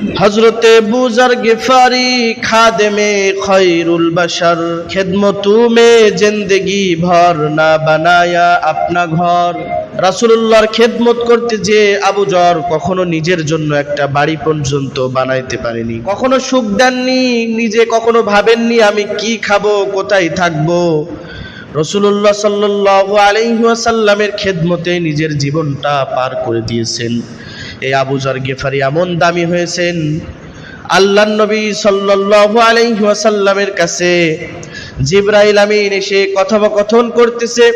হজরতে বুজার গেফারি খাদেমে খৈরুল বাশার। খেদমতু মে জিন্দগি ভর না বানায়া আপনা ঘর। রাসূলুল্লাহর খেদমত করতে যে আবু জর কখনো নিজের জন্য একটা বাড়ি পর্যন্ত বানাইতে পারেনি। কখনো সুখ দেননি, নিজে কখনো ভাবেননি, আমি কি খাব, কোথায় থাকব? রসুল্লাহ সাল্লাল্লাহু আলাইহি ওয়াসাল্লামের খেদমতে নিজের জীবনটা পার করে দিয়েছেন। এই আবুজার গেফারি এমন দামি হয়েছেন। আল্লাহ নবী সাল্লাল্লাহু আলাইহি ওয়াসাল্লামের কাছে জিব্রাইল আমিন এসে কথোপকথন করতেছে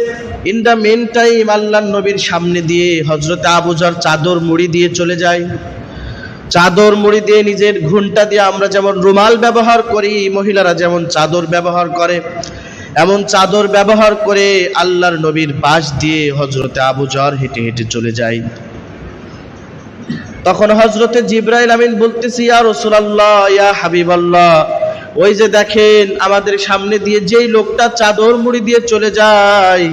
ইন দ্য মেন টাইম আল্লাহ নবীর সামনে দিয়ে হজরতে আবুজার চাদর মুড়ি দিয়ে চলে যায়। চাদর মুড়ি দিয়ে নিজের ঘুনটা দিয়ে আমরা যেমন রুমাল ব্যবহার করি, মহিলারা যেমন চাদর ব্যবহার করে, এমন চাদর ব্যবহার করে আল্লাহর নবীর পাশ দিয়ে হজরতে আবু জর হেঁটে হেঁটে চলে যায়। তখন হজরতে জিব্রাইল আমিন বলতেছি, ইয়া রসুলাল্লাহ, ইয়া হাবিবাল্লাহ, ওই যে দেখেন আমাদের সামনে দিয়ে যেই লোকটা চাদর মুড়ি দিয়ে চলে যায়,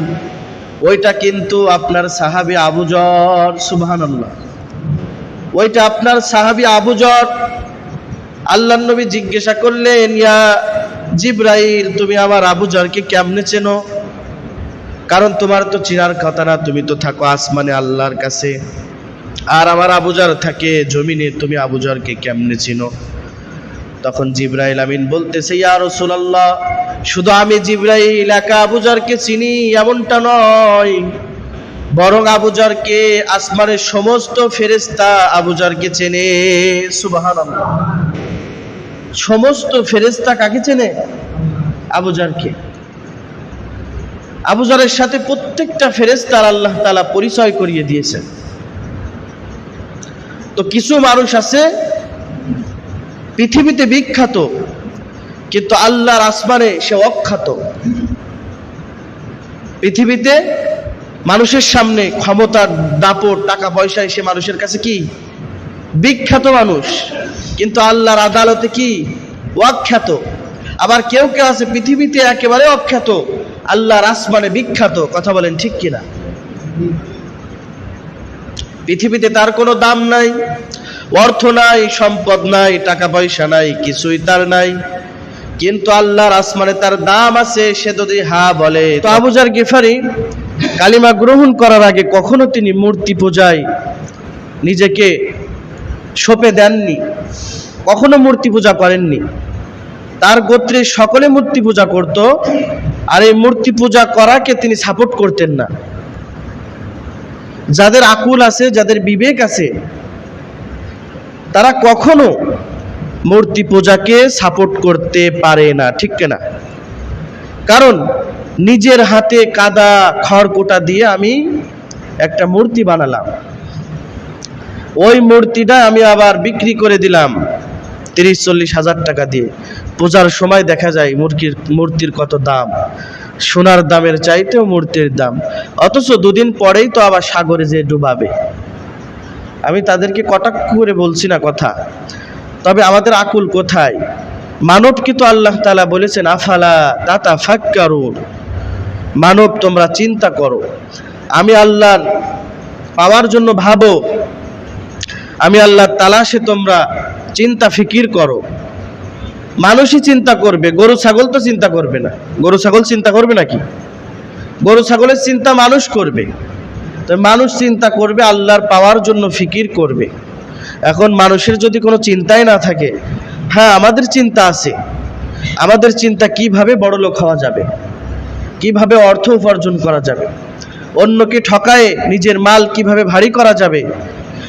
ওইটা কিন্তু আপনার সাহাবি আবু জর, সুবহানাল্লাহ। ওইটা আপনার সাহাবি আবু জর আল্লাহ নবী জিজ্ঞাসা করলেন, ইয়া জিব্রাইল, তুমি আমার আবু জরকে কেমনে চেনো? কারণ তোমার তো চিনার কথা না, তুমি তো থাকো আসমানে আল্লাহর কাছে। আর আমার আবুজার থাকে জমিনে, তুমি আবুজারকে কেমনে চিনো? তখন জিব্রাইল আমিন বলতেছে, ইয়া রাসূলুল্লাহ, শুধু আমি জিব্রাইল একা আবুজারকে চিনি, এমনটা নয়। বরং আবুজারকে, আসমানের সমস্ত ফেরেশতা আবুজারকে চেনে। সুবহানাল্লাহ। সমস্ত ফেরেশতা কাকে চেনে? আবুজারকে। আবুজারের সাথে প্রত্যেকটা ফেরেশতার আল্লাহ তালা পরিচয় করিয়ে দিয়েছেন। তো কিছু মানুষ আছে, পৃথিবীতে বিখ্যাত, কিন্তু আল্লাহর আসমানে সে অখ্যাত। পৃথিবীতে মানুষের সামনে ক্ষমতার দাপট টাকা পয়সায় সে মানুষের কাছে কি? বিখ্যাত মানুষ, কিন্তু আল্লাহর আদালতে কি? অখ্যাত। আবার কেউ কেউ আছে, পৃথিবীতে একেবারে অখ্যাত, আল্লাহর আসমানে বিখ্যাত, কথা বলেন ঠিক কিনা? পৃথিবীতে তার কোনো দাম নাই, অর্থ নাই, সম্পদ নাই টাকা পয়সা নাই, কিছুই তার নাই। কিন্তু আল্লাহর আসমানে তার দাম আছে, সে যদি হা বলে, তো আবুজার গিফারি কালিমা গ্রহণ করার আগে কখনো তিনি মূর্তি পূজায় নিজেকে সঁপে দেননি, কখনো মূর্তি পূজা করেননি। তার গোত্রের সকলে মূর্তি পূজা করত, আর এই মূর্তি পূজা করাকে তিনি সাপোর্ট করতেন না। যাদের আকুল আছে, যাদের বিবেক আছে, তারা কখনো মূর্তি পূজাকে সাপোর্ট করতে পারে না, ঠিক না কারণ নিজের হাতে কাদা, খড়কুটা দিয়ে আমি একটা মূর্তি বানালাম। ওই মূর্তিটা আমি আবার বিক্রি করে দিলাম তিরিশ, চল্লিশ হাজার টাকা দিয়ে। পূজার সময় দেখা যায় মূর্তির মূর্তির কত দাম। সোনার দামের চাইতেও মূর্তির দাম। অথচ দুদিন পরেই তো আবার সাগরে যে ডুবাবে। আমি তাদেরকে কটাক্ষ করে বলছি না কথা। তবে আমাদের আকুল কোথায়? মানবকে তো আল্লাহ তালা বলেছেন, আফালা দাতা ফাক্কারুন মানব, তোমরা চিন্তা করো। আমি আল্লাহর পাওয়ার জন্য ভাবো। আমি আল্লাহর তালাশে তোমরা চিন্তা ফিকির করো। মানুষই চিন্তা করবে, গরু, ছাগল তো চিন্তা করবে না। গরু, ছাগল চিন্তা করবে নাকি? গরু, ছাগলের চিন্তা মানুষ করবে। তো মানুষ চিন্তা করবে, আল্লাহর পাওয়ার জন্য ফিকির করবে। এখন মানুষের যদি কোনো চিন্তাই না থাকে হ্যাঁ আমাদের চিন্তা আছে। আমাদের চিন্তা কীভাবে বড় লোক হওয়া যাবে? কীভাবে অর্থ উপার্জন করা যাবে? অন্যকে ঠকায়ে নিজের মাল কীভাবে ভারী করা যাবে?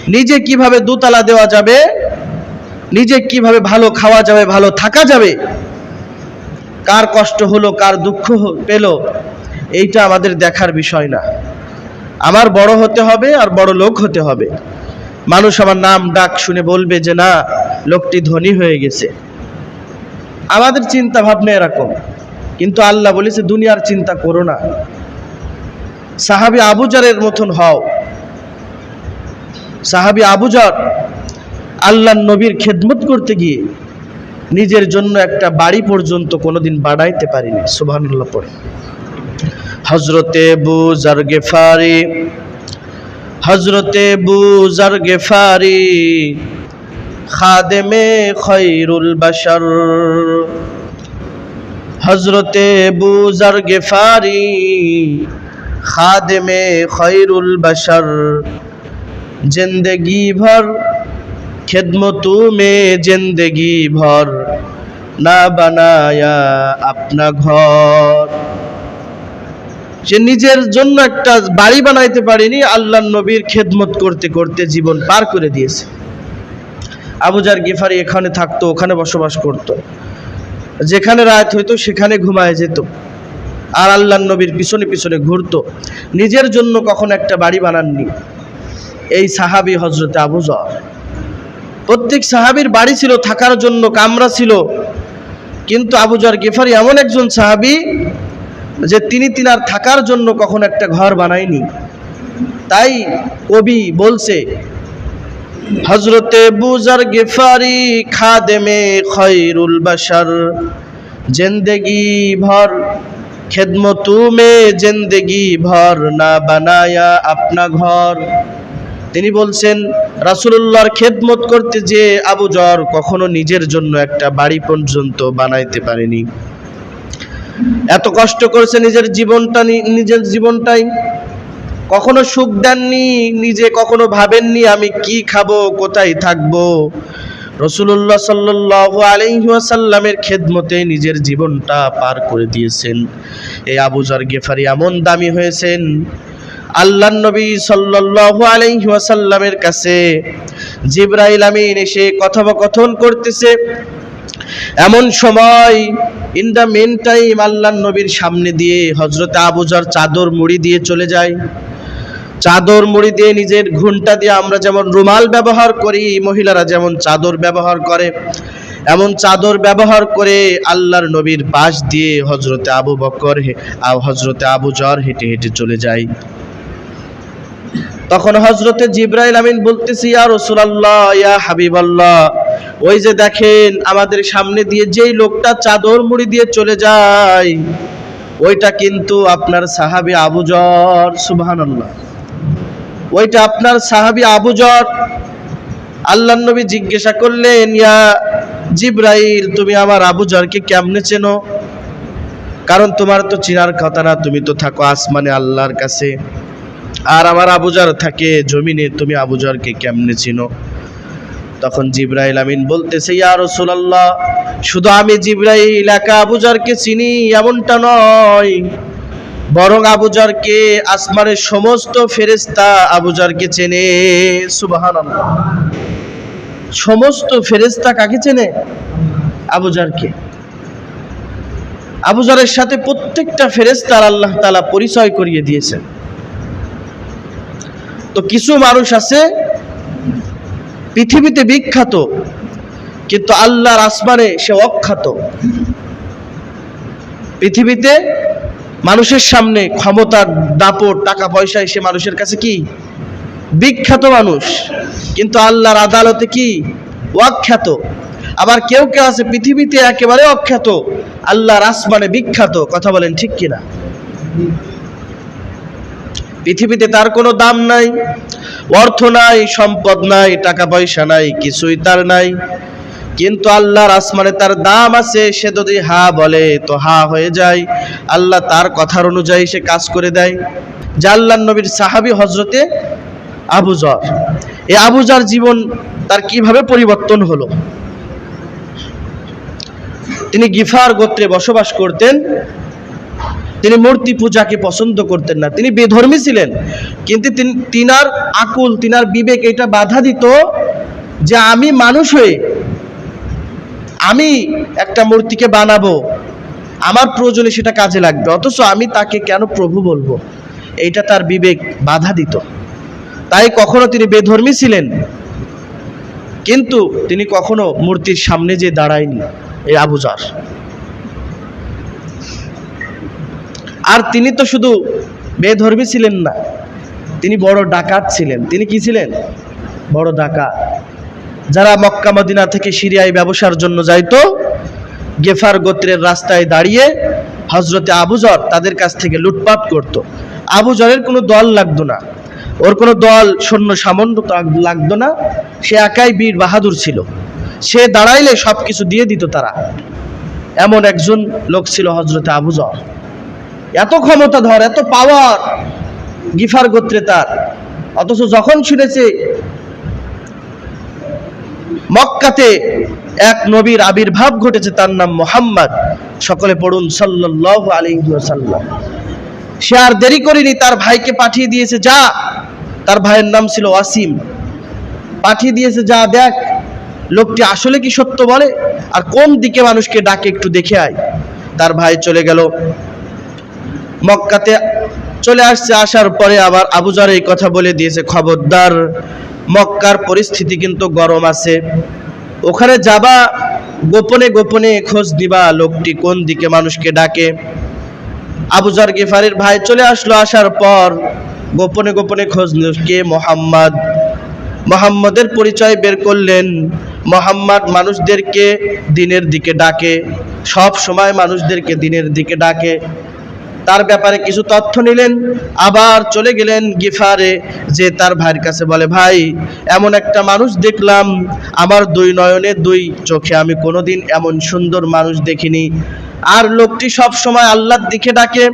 নিজে কীভাবে দুতলা দেওয়া যাবে? নিজে কীভাবে ভালো খাওয়া যাবে, ভালো থাকা যাবে? কার কষ্ট হলো, কার দুঃখ পেল, এইটা আমাদের দেখার বিষয় না। আমার বড় হতে হবে আর বড় লোক হতে হবে। মানুষ আমার নাম, ডাক শুনে বলবে যে, না, লোকটি ধনী হয়ে গেছে। আমাদের চিন্তা ভাবনা এরকম। কিন্তু আল্লাহ বলেছে, দুনিয়ার চিন্তা করো না। সাহাবি আবুজারের মতন হও। সাহাবি আবুজার আল্লাহ নবীর খেদমত করতে গিয়ে নিজের জন্য একটা বাড়ি পর্যন্ত কোনোদিন বাড়াইতে পারিনি, সুবহানাল্লাহ পড়ে। হজরতে বুজার গেফারি হজরতে বুজার গেফারি, খাদেমে খৈরুল বাশার। হজরতে বুজার গেফারি, খাদেমে খৈরুল বাশার। জিন্দগি ভর খেদমতু মে জিন্দগি ভর না বানায়া আপনা ঘর। সে নিজের জন্য একটা বাড়ি বানাইতে পারেনি আল্লাহ নবীর খেদমত করতে করতে জীবন পার করে দিয়েছে। আবুজার গিফারি এখানে থাকতো, ওখানে বসবাস করত। যেখানে রাত হইতো, সেখানে ঘুমায় যেত। আর আল্লাহ নবীর পিছনে পিছনে ঘুরতো। নিজের জন্য কখন একটা বাড়ি বানাননি। এই সাহাবি হজরতে আবুজর প্রত্যেক সাহাবির বাড়ি ছিল, থাকার জন্য কামরা ছিল। কিন্তু আবুজার গেফারি এমন একজন সাহাবি যে তিনি তিনার থাকার জন্য কখন একটা ঘর বানায়নি। তাই কবি বলছে হজরতে বুজার গেফারি খাদেমে খৈরুল বাশার, জিন্দগি ভর খেদমতু মে জিন্দগি ভর না বানায়া আপনা ঘর। তিনি বলছেন, রাসূলুল্লাহর খেদমত করতে যে আবু জর কখনো নিজের জন্য একটা বাড়ি পর্যন্ত বানাইতে পারেনি। এত কষ্ট করেছে নিজের জীবনটা নিজের জীবনটাই। কখনো সুখ দেননি, নিজে কখনো ভাবেননি, আমি কি খাব, কোথায় থাকব। রসুল্লাহ সাল্লাহ আলহিহাসাল্লামের খেদমতে নিজের জীবনটা পার করে দিয়েছেন। এই আবুজার গেফারি এমন দামি হয়েছেন আল্লাহ নবী সাল্লাহ আলহিহাসাল্লামের কাছে জিব্রাইল আমিন এসে কথোপকথন করতেছে। এমন সময় ইন দ্য মেন টাইম আল্লাহ নবীর সামনে দিয়ে হজরতে আবুজার চাদর মুড়ি দিয়ে চলে যায়। চাদর মুড়ি দিয়ে নিজের ঘুনটা দিয়ে আমরা যেমন রুমাল ব্যবহার করি, মহিলারা যেমন চাদর ব্যবহার করে, এমন চাদর ব্যবহার করে আল্লাহর নবীর পাশ দিয়ে হজরতে আবু বকর হজরতে আবু জর হেঁটে হেঁটে চলে যায়। তখন হজরতে জিব্রাইল আমিন বলতেছি, ইয়া রসুলাল্লাহ, ইয়া হাবিবাল্লাহ, ওই যে দেখেন আমাদের সামনে দিয়ে যেই লোকটা চাদর মুড়ি দিয়ে চলে যায়, ওইটা কিন্তু আপনার সাহাবি আবুজর সুবহানাল্লাহ। ওইটা আপনার সাহাবি আবুজর আল্লাহ নবী জিজ্ঞাসা করলেন, ইয়া জিব্রাইল, তুমি আমার আবুজরকে কেমনে চেনো? কারণ তোমার তো চিনার কথা না, তুমি তো থাকো আসমানে আল্লাহর কাছে। আর আমার আবুজার থাকে জমিনে, তুমি আবুজারকে কেমনে চিনো? তখন জিব্রাইল আমিন বলতেছে, ইয়া রাসূলুল্লাহ, শুধু আমি জিব্রাইল একা আবুজারকে চিনি, এমনটা নয়। বরং আবুজারকে, আসমানের সমস্ত ফেরেশতা আবুজারকে চেনে। সুবহানাল্লাহ। সমস্ত ফেরেশতা কাকে চেনে? আবুজারকে। আবুজারের সাথে প্রত্যেকটা ফেরেশতার আল্লাহ তাআলা পরিচয় করিয়ে দিয়েছেন। তো কিছু মানুষ আছে, পৃথিবীতে বিখ্যাত, কিন্তু আল্লাহর আসমানে সে অখ্যাত। পৃথিবীতে মানুষের সামনে ক্ষমতার দাপট টাকা পয়সায় সে মানুষের কাছে কি? বিখ্যাত মানুষ, কিন্তু আল্লাহর আদালতে কি? অখ্যাত। আবার কেউ কেউ আছে, পৃথিবীতে একেবারে অখ্যাত, আল্লাহর আসমানে বিখ্যাত, কথা বলেন ঠিক কিনা? পৃথিবীতে তার কোনো দাম নাই, অর্থ নাই, সম্পদ নাই, টাকা পয়সা নাই, কিছুই তার নাই। কিন্তু আল্লাহর আসমানে তার দাম আছে, সে যদি হা বলে, তো হা হয়ে যায়। আল্লাহ তার কথার অনুযায়ী সে কাজ করে দেয়। যে নবীর সাহাবি হজরতে আবুজর এই আবুজার জীবন তার কীভাবে পরিবর্তন হলো? তিনি গিফার গোত্রে বসবাস করতেন। তিনি মূর্তি পূজাকে পছন্দ করতেন না। তিনি বেধর্মী ছিলেন। কিন্তু তিন- তিনার আকুল, তিনার বিবেক এটা বাধা দিত যে আমি মানুষ হয়ে আমি একটা মূর্তিকে বানাবো। আমার প্রয়োজনে সেটা কাজে লাগবে। অথচ আমি তাকে কেন প্রভু বলব? এইটা তার বিবেক বাধা দিত। তাই কখনো তিনি বেধর্মী ছিলেন। কিন্তু তিনি কখনো মূর্তির সামনে যে দাঁড়ায়নি। এই আবুজার আর তিনি তো শুধু বেধর্মী ছিলেন না, তিনি বড় ডাকাত ছিলেন। তিনি কি ছিলেন? বড় ডাকাত। যারা মক্কা মদিনা থেকে সিরিয়ায় ব্যবসার জন্য যাইতো, গেফার গোত্রের রাস্তায় দাঁড়িয়ে হজরতে আবুজর তাদের কাছ থেকে লুটপাট করত। আবুজরের কোনো দল লাগতো না। ওর কোনো দল সৈন্য সামন্ত তা- লাগতো না। সে একাই বীর বাহাদুর ছিল। সে দাঁড়াইলে সব কিছু দিয়ে দিত তারা। এমন একজন লোক ছিল হজরতে আবু জর। এত ক্ষমতা ধর, এত পাওয়ার গিফার গোত্রে তার। অথচ যখন শুনেছে, মক্কাতে এক নবীর আবির্ভাব ঘটেছে, তার নাম মোহাম্মদ। সকলে পড়ুন, সাল্লাল্লাহু আলাইহি ওয়াসাল্লাম। সে আর দেরি করিনি, তার ভাইকে পাঠিয়ে দিয়েছে, যা। তার ভাইয়ের নাম ছিল ওয়াসিম। পাঠিয়ে দিয়েছে, যা, দেখ, লোকটি আসলে কি সত্য বলে? আর কোন দিকে মানুষকে ডাকে একটু দেখে আয়? তার ভাই চলে গেল। মক্কাতে চলে আসছে, আসার পরে আবার আবুজার এই কথা বলে দিয়েছে, খবরদার, মক্কার পরিস্থিতি কিন্তু গরম আছে। ওখানে যাবা, গোপনে গোপনে খোঁজ দিবা লোকটি কোন দিকে মানুষকে ডাকে। আবুজার গেফারির ভাই চলে আসলো, আসার পর গোপনে গোপনে খোঁজ কে মোহাম্মদ, মোহাম্মদের পরিচয় বের করলেন। মোহাম্মদ মানুষদেরকে দিনের দিকে ডাকে, সব সময় মানুষদেরকে দিনের দিকে ডাকে। তার ব্যাপারে কিছু তথ্য নিলেন, আবার চলে গেলেন গিফারে, যে তার ভাইয়ের কাছে বলে, ভাই, এমন একটা মানুষ দেখলাম, আমার দুই নয়নে দুই চোখে, আমি কোনোদিন এমন সুন্দর মানুষ দেখিনি। আর লোকটি সব সময় আল্লাহর দিকে ডাকে,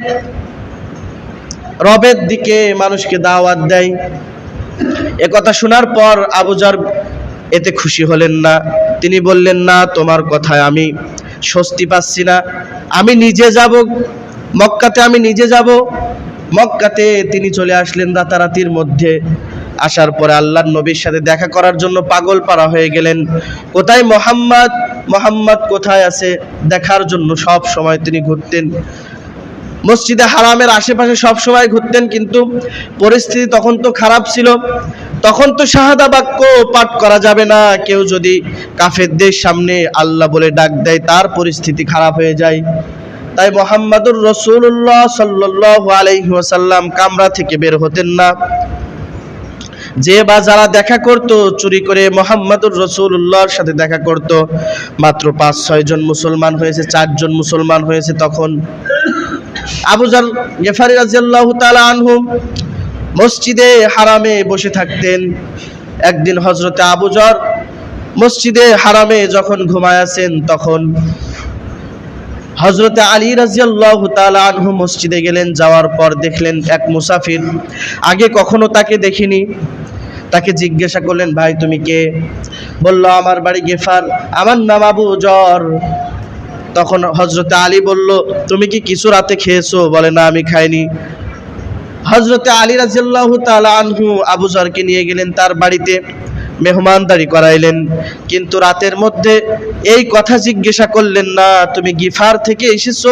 রবের দিকে মানুষকে দাওয়াত দেয়। একথা শোনার পর আবুজার এতে খুশি হলেন না। তিনি বললেন, না, তোমার কথায় আমি স্বস্তি পাচ্ছি না। আমি নিজে যাব মক্কাতে আমি নিজে যাব। মক্কাতে তিনি চলে আসলেন রাতারাতির মধ্যে। আসার পরে আল্লাহর নবীর সাথে দেখা করার জন্য পাগল পারা হয়ে গেলেন। কোথায় মোহাম্মদ? মোহাম্মদ কোথায় আছে? দেখার জন্য সব সময় তিনি ঘুরতেন। মসজিদে হারামের আশেপাশে সব সময় ঘুরতেন, কিন্তু পরিস্থিতি তখন তো খারাপ ছিল। তখন তো শাহাদা বাক্য পাঠ করা যাবে না। কেউ যদি কাফেরদের সামনে আল্লাহ বলে ডাক দেয়, তার পরিস্থিতি খারাপ হয়ে যায়। তাই মোহাম্মদুর রসুল্লাহ সাল্লাহ আলাইহি ওয়াসাল্লাম কামরা থেকে বের হতেন না। যে বা যারা দেখা করত, চুরি করে মোহাম্মদুর রসুল্লাহর সাথে দেখা করত, মাত্র পাঁচ ছয় জন মুসলমান হয়েছে, চারজন মুসলমান হয়েছে তখন। আবুজার গেফারি রাজিয়াল্লাহু তাআলা আনহু মসজিদে হারামে বসে থাকতেন। একদিন হজরতে আবুজর মসজিদে হারামে যখন ঘুমায় আছেন, তখন হজরতে আলী রাজিয়াল্লাহু তাআলা আনহু মসজিদে গেলেন, যাওয়ার পর দেখলেন এক মুসাফির। আগে কখনো তাকে দেখিনি। তাকে জিজ্ঞাসা করলেন, ভাই, তুমি কে? বলল, আমার বাড়ি গেফার। আমার নাম আবু জর। তখন হজরতে আলী বলল, তুমি কি কিছু রাতে খেয়েছো? বলে, না, আমি খাইনি। হজরতে আলী রাজিয়াল্লাহু তাআলা আনহু আবু জরকে নিয়ে গেলেন তার বাড়িতে। মেহমানদারি করাইলেন, কিন্তু রাতের মধ্যে এই কথা জিজ্ঞাসা করলেন, না, তুমি গিফার থেকে এসেছ?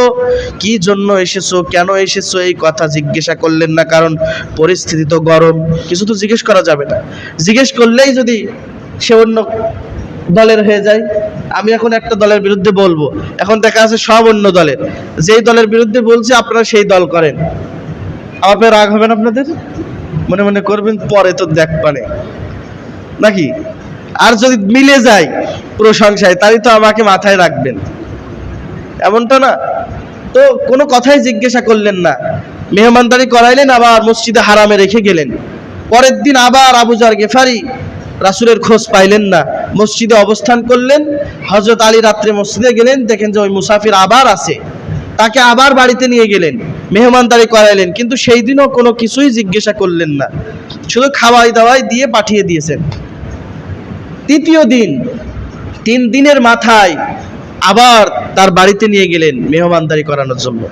কি জন্য এসেছ? কেন এসেছ? এই কথা জিজ্ঞাসা করলেন না, কারণ পরিস্থিতি তো গরম, কিছু তো জিজ্ঞেস করা যাবে না। জিজ্ঞেস করলেই যদি সে অন্য দলের হয়ে যায়, আমি এখন একটা দলের বিরুদ্ধে বলব। এখন দেখা আছে সব অন্য দলের। যেই দলের বিরুদ্ধে বলছি, আপনারা সেই দল করেন। আমার রাগ হবেন আপনাদের? মনে মনে করবেন, পরে তো দেখ পানে নাকি? আর যদি মিলে যায় প্রশংসায় তাহলে তো আমাকে মাথায় রাখবেন। এমনটা না? তো কোনো কথাই জিজ্ঞাসা করলেন না। মেহমানদারি করাইলেন, আবার মসজিদে হারামে রেখে গেলেন। পরের দিন আবার আবুজার গেফারি রাসুলের খোঁজ পাইলেন না। মসজিদে অবস্থান করলেন হজরত আলী রাত্রে মসজিদে গেলেন, দেখেন যে ওই মুসাফির আবার আছে। তাকে আবার বাড়িতে নিয়ে গেলেন, মেহমানদারি করাইলেন, কিন্তু সেই দিনও কোনো কিছুই জিজ্ঞাসা করলেন না। শুধু খাওয়াই দাওয়াই দিয়ে পাঠিয়ে দিয়েছেন। তৃতীয় দিন, তিন দিনের মাথায় আবার তার বাড়িতে নিয়ে গেলেন মেহমানদারি করানোর জন্য।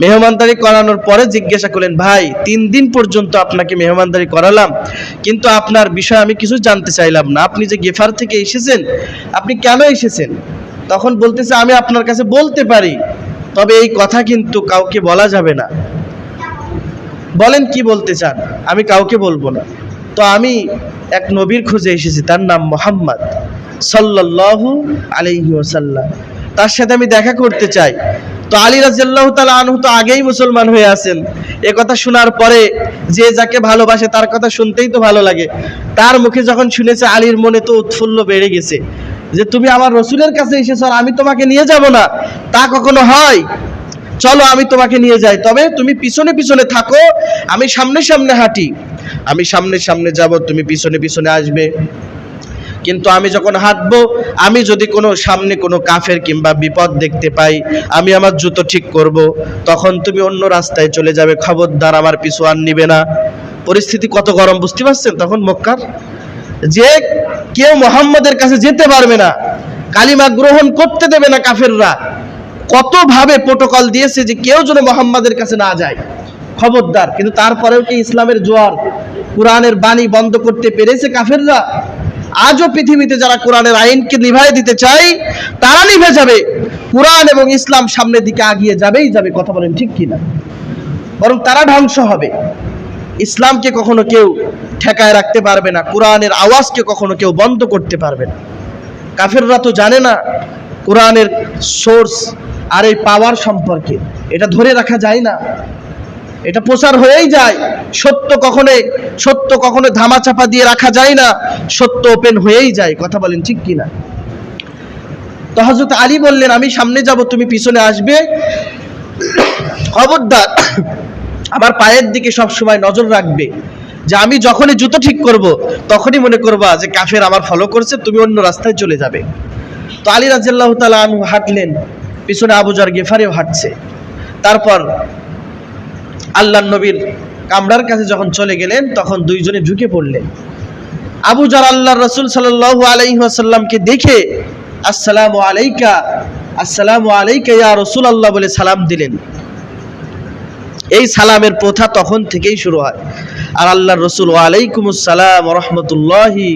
মেহমানদারি করানোর পরে জিজ্ঞাসা করলেন, ভাই, তিন দিন পর্যন্ত আপনাকে মেহমানদারি করালাম, কিন্তু আপনার বিষয় আমি কিছু জানতে চাইলাম না। আপনি যে গেফার থেকে এসেছেন, আপনি কেন এসেছেন? তখন বলতেছে, আমি আপনার কাছে বলতে পারি, তবে এই কথা কিন্তু কাউকে বলা যাবে না। বলেন, কি বলতে চান? আমি কাউকে বলব না। তো আমি এক নবীর খুঁজে এসেছি, তার নাম মোহাম্মদ সাল্লাল্লাহু আলাইহি ওয়াসাল্লাম। তার সাথে আমি দেখা করতে চাই। তো আলী রাজিয়াল্লাহু তাআলা আনহু তো আগেই মুসলমান হয়ে আছেন। এ কথা শোনার পরে যে যাকে ভালোবাসে তার কথা শুনতেই তো ভালো লাগে। তার মুখে যখন শুনেছে আলীর মনে তো উৎফুল্ল বেড়ে গেছে। যে তুমি আমার রসুলের কাছে এসেছ আর আমি তোমাকে নিয়ে যাব না, তা কখনো হয়? চলো আমি তোমাকে নিয়ে যাই। তবে তুমি পিছনে পিছনে থাকো, আমি সামনে সামনে হাঁটি। আমি সামনে সামনে যাব, তুমি পিছনে পিছনে আসবে। কিন্তু আমি যখন হাঁটবো, আমি যদি কোনো সামনে কোনো কাফের কিংবা বিপদ দেখতে পাই, আমি আমার জুতো ঠিক করব। তখন তুমি অন্য রাস্তায় চলে যাবে। খবরদার আমার পিছু আর নিবে না। পরিস্থিতি কত গরম, বুঝতে পারছেন? তখন মক্কার যে কেউ মোহাম্মদের কাছে যেতে পারবে না, কালিমা গ্রহণ করতে দেবে না কাফেররা। কতভাবে প্রোটোকল দিয়েছে যে কেউ যেন মোহাম্মদের কাছে না যায়? খবরদার, কিন্তু তারপরেও কি ইসলামের জোয়ার কোরআনের বাণী বন্ধ করতে পেরেছে কাফেররা? আজও পৃথিবীতে যারা কোরআনের আইনকে নিভাই দিতে চায়, তারা নিভে যাবে। কোরআন এবং ইসলাম সামনের দিকে আগিয়ে যাবেই যাবে, কথা বলেন ঠিক কিনা? বরং তারা ধ্বংস হবে। ইসলামকে কখনো কেউ ঠেকায় রাখতে পারবে না, কোরআনের আওয়াজকে কখনো কেউ বন্ধ করতে পারবে না। কাফেররা তো জানে না কোরআনের সোর্স আর এই পাওয়ার সম্পর্কে। এটা ধরে রাখা যায় না। এটা প্রচার হয়েই যায়। সত্য কখনো সত্য কখনো ধামাচাপা দিয়ে রাখা যায় না। সত্য ওপেন হয়েই যায়। কথা বলেন ঠিক কিনা? তো হজরত আলী বললেন, আমি সামনে যাব, তুমি পিছনে আসবে। খবরদার, আমার পায়ের দিকে সব সময় নজর রাখবে যে আমি যখনই জুতো ঠিক করব, তখনই মনে করবা যে কাফের আমার ফলো করছে, তুমি অন্য রাস্তায় চলে যাবে। তো আলী রাজিয়াল্লাহ তালা আনহু হাঁটলেন, পিছনে আবুজার গেফারেও হাঁটছে। তারপর আল্লাহ নবীর কামরার কাছে যখন চলে গেলেন, তখন দুইজনে ঢুকে পড়লেন। আবু জার আল্লাহ রসুল সাল্লাহ আলাইসাল্লামকে দেখে আসসালামু আলাইকা আসসালামু আলাইকা ইয়া রসুল আল্লাহ বলে সালাম দিলেন। এই সালামের প্রথা তখন থেকেই শুরু হয়। আর আল্লাহ রসুল ওয়ালাইকুম আসসালাম রহমতুল্লাহি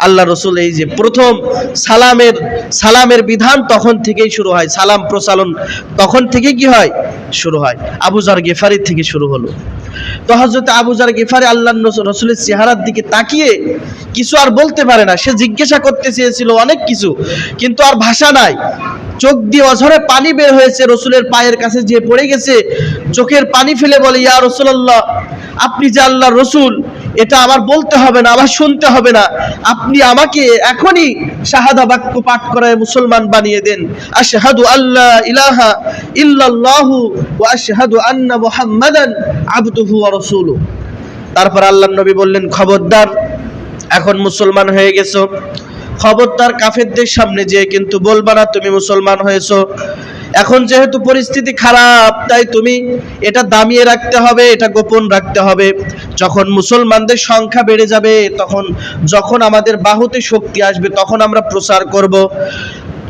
আল্লাহ রসুল এই যে প্রথম সালামের সালামের বিধান তখন থেকেই শুরু হয়। সালাম প্রচালন তখন থেকে কি হয়? শুরু হয়। আবুজার গেফারির থেকে শুরু হলো। তো হজরত আবুজার গেফারি আল্লাহ রসুলের চেহারার দিকে তাকিয়ে কিছু আর বলতে পারে না। সে জিজ্ঞাসা করতে চেয়েছিল অনেক কিছু, কিন্তু আর ভাষা নাই। চোখ দিয়ে অঝরে পানি বের হয়েছে রসুলের পায়ের কাছে যে পড়ে গেছে। চোখের পানি ফেলে বলে, ইয়া রসুলাল্লাহ, আপনি যে আল্লাহ রসুল, এটা আমার বলতে হবে না আবার শুনতে হবে না। আপনি আমাকে এখনই শাহাদা বাক্য পাঠ করায় মুসলমান বানিয়ে দেন। আশহাদু আল্লাহ ইলাহা ইল্লাল্লাহু ওয়া আশহাদু আন্না মুহাম্মাদান আবদুহু তারপর আল্লাহ নবী বললেন, খবরদার, এখন মুসলমান হয়ে গেছো। খবরদার কাফেরদের সামনে যে কিন্তু বলবা না তুমি মুসলমান হয়েছো। এখন যেহেতু পরিস্থিতি খারাপ, তাই তুমি এটা দামিয়ে রাখতে হবে, এটা গোপন রাখতে হবে। যখন মুসলমানদের সংখ্যা বেড়ে যাবে, তখন, যখন আমাদের বাহুতে শক্তি আসবে, তখন আমরা প্রচার করব।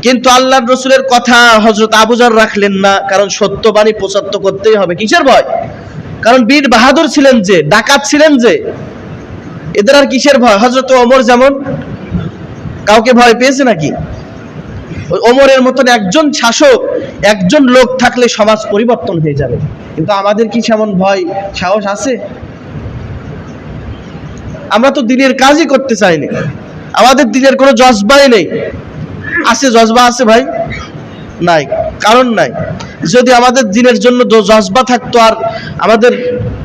কিন্তু আল্লাহ রসুলের কথা হজরত আবুজার রাখলেন না, কারণ সত্যবাণী প্রচার তো করতেই হবে। কিসের ভয়? কারণ বীর বাহাদুর ছিলেন যে, ডাকাত ছিলেন যে, এদের আর কিসের ভয়? হজরত ওমর যেমন কাউকে ভয় পেয়েছে নাকি? ওই ওমরের মতন একজন শাসক, একজন লোক থাকলে সমাজ পরিবর্তন হয়ে যাবে। কিন্তু আমাদের কি সেমন ভয়, সাহস আছে? আমরা তো দিনের কাজই করতে চাইনি আমাদের দিনের কোনো জজবাই নেই। আছে জজবা আছে ভাই? নাই। কারণ নাই। যদি আমাদের দিনের জন্য জজবা থাকতো আর আমাদের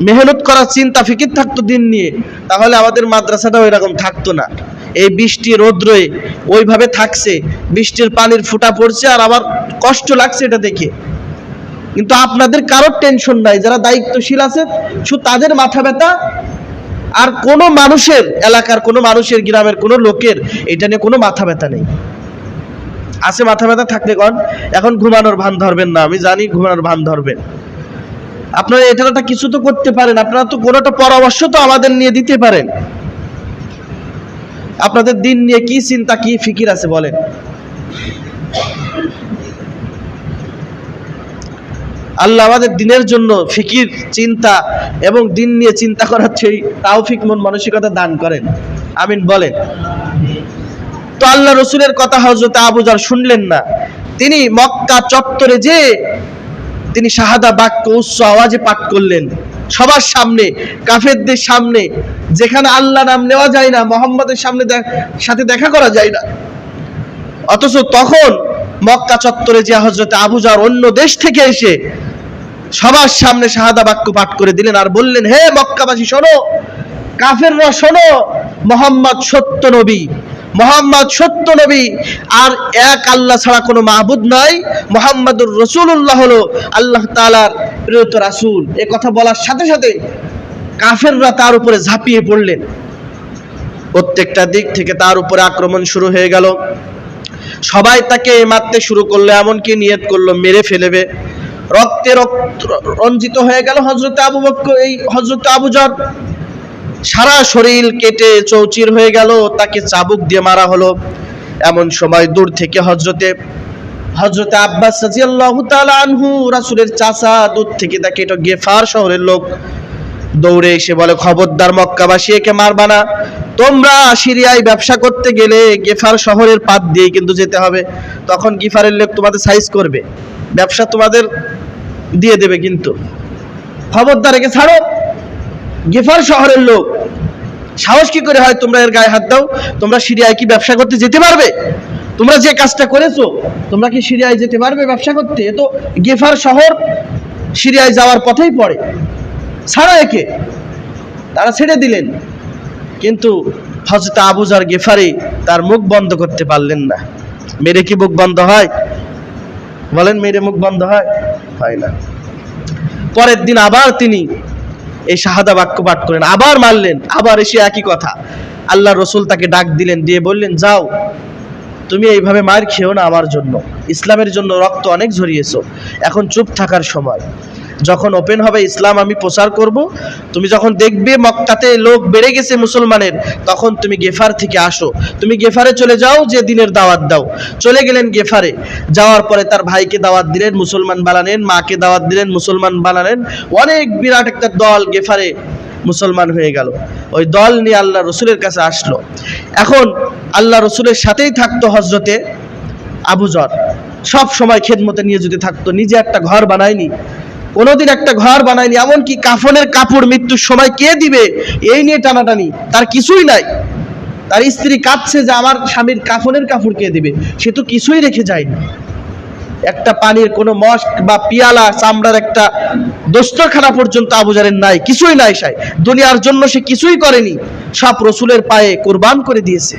মেহনত করার চিন্তা, ফিকির থাকতো দিন নিয়ে, তাহলে আমাদের মাদ্রাসাটাও এরকম থাকতো না। এই বৃষ্টি রৌদ্রে ওইভাবে থাকছে, বৃষ্টির পানির ফুটা পড়ছে আর আমার কষ্ট লাগছে এটা দেখে। কিন্তু আপনাদের কারোর টেনশন নাই, যারা দায়িত্বশীল আছে, শুধু তাদের মাথা ব্যথা আর কোনো মানুষের এলাকার, কোনো মানুষের গ্রামের, কোনো লোকের, এটা নিয়ে কোনো মাথা ব্যথা নেই। আছে মাথা ব্যথা থাকলে কন, এখন ঘুমানোর ভান ধরবেন না, আমি জানি ঘুমানোর ভান ধরবেন। আপনারা এটা কিছু তো করতে পারেন, আপনারা তো কোনোটা পরামর্শ তো আমাদের নিয়ে দিতে পারেন। আপনাদের দিন নিয়ে কি চিন্তা, কি ফিকির আছে বলেন। আল্লাহ আমাদের দিনের জন্য ফিকির, চিন্তা এবং দিন নিয়ে চিন্তা করার সেই তাওফিক মন মানসিকতা দান করেন। আমিন বলেন। তো আল্লাহ রসুলের কথা হজরত আবুজার শুনলেন না, তিনি মক্কা চত্বরে যে তিনি শাহাদা বাক্য, উচ্চ আওয়াজে পাঠ করলেন, সবার সামনে, কাফেরদের সামনে, যেখানে আল্লাহ নাম নেওয়া যায় না, মোহাম্মদের সামনে সাথে দেখা করা যায় না। অথচ তখন মক্কা চত্বরে যে হজরত আবুজার অন্য দেশ থেকে এসে সবার সামনে শাহাদা বাক্য পাঠ করে দিলেন আর বললেন, হে মক্কাবাসী, শোনো, কাফেররা শোনো, মোহাম্মদ সত্য নবী মোহাম্মদ সত্য নবী। আর এক আল্লাহ ছাড়া কোনো মাহবুদ নাই। মোহাম্মদুর রসুল্লাহ হলো আল্লাহ তালার প্রিয়ত রাসূল। এ কথা বলার সাথে সাথে কাফেররা তার উপরে ঝাঁপিয়ে পড়লেন। প্রত্যেকটা দিক থেকে তার উপরে আক্রমণ শুরু হয়ে গেল। সবাই তাকে মারতে শুরু করল, এমনকি নিয়ত করল, মেরে ফেলেবে। রক্তে রক্ত রঞ্জিত হয়ে গেল হজরত আবু বক্কর এই হজরত আবু জর সারা শরীর কেটে চৌচির হয়ে গেল, তাকে চাবুক দিয়ে মারা হলো। এমন সময় দূর থেকে হজরতে হজরতে আব্বাস আনহু, রাসূলের চাচা, দূর থেকে তাকে এটা গেফার শহরের লোক দৌড়ে এসে বলে, খবরদার মক্কাবাসী, একে মারবা না। তোমরা সিরিয়ায় ব্যবসা করতে গেলে গেফার শহরের পাত দিয়ে কিন্তু যেতে হবে। তখন গিফারের লোক তোমাদের সাইজ করবে, ব্যবসা তোমাদের দিয়ে দেবে কিন্তু। খবরদার একে ছাড়ো। গেফার শহরের লোক। সাহস কি করে হয় তোমরা এর গায়ে হাত দাও? তোমরা সিরিয়ায় কি ব্যবসা করতে যেতে পারবে? তোমরা যে কাজটা করেছ, তোমরা কি সিরিয়ায় যেতে পারবে ব্যবসা করতে? এ তো গেফার শহর সিরিয়ায় যাওয়ার পথেই পড়ে। ছাড়া একে। তারা ছেড়ে দিলেন। কিন্তু হজরত আবুজার গেফারি তার মুখ বন্ধ করতে পারলেন না। মেরে কি মুখ বন্ধ হয়? বলেন, মেরে মুখ বন্ধ হয়? হয় না। পরের দিন আবার তিনি এই শাহাদা বাক্য পাঠ করেন। আবার মারলেন, আবার এসে একই কথা। আল্লাহ রসুল তাকে ডাক দিলেন, দিয়ে বললেন, যাও, তুমি এইভাবে মার খেও না আমার জন্য। ইসলামের জন্য রক্ত অনেক ঝরিয়েছ। এখন চুপ থাকার সময়। যখন ওপেন হবে, ইসলাম আমি প্রচার করব। তুমি যখন দেখবে মক্কাতে লোক বেড়ে গেছে মুসলমানের, তখন তুমি গেফার থেকে আসো। তুমি গেফারে চলে যাও, যে দিনের দাওয়াত দাও। চলে গেলেন গেফারে। যাওয়ার পরে তার ভাইকে দাওয়াত দিলেন, মুসলমান বানালেন, মাকে দাওয়াত দিলেন, মুসলমান বানালেন। অনেক বিরাট একটা দল গেফারে মুসলমান হয়ে গেল। ওই দল নিয়ে আল্লাহ রসুলের কাছে আসলো। এখন আল্লাহ রসুলের সাথেই থাকতো হজরতে আবুজর সব সময় খেদমতে নিয়ে যদি থাকতো। নিজে একটা ঘর বানায়নি। কোনোদিন একটা ঘর বানায়নি এমনকি কাফনের কাপড় মৃত্যুর সময় কে দিবে? এই নিয়ে টানাটানি। তার কিছুই নাই। তার স্ত্রী কাঁদছে যে আমার স্বামীর কাফনের কাপড় কে দিবে? সে তো কিছুই রেখে যায়নি। একটা পানির কোনো মস্ক বা পিয়ালা, চামড়ার একটা দোস্তরখানা পর্যন্ত আবুজারের নাই, কিছুই নাই সাই। দুনিয়ার জন্য সে কিছুই করেনি। সব রসুলের পায়ে কোরবান করে দিয়েছে।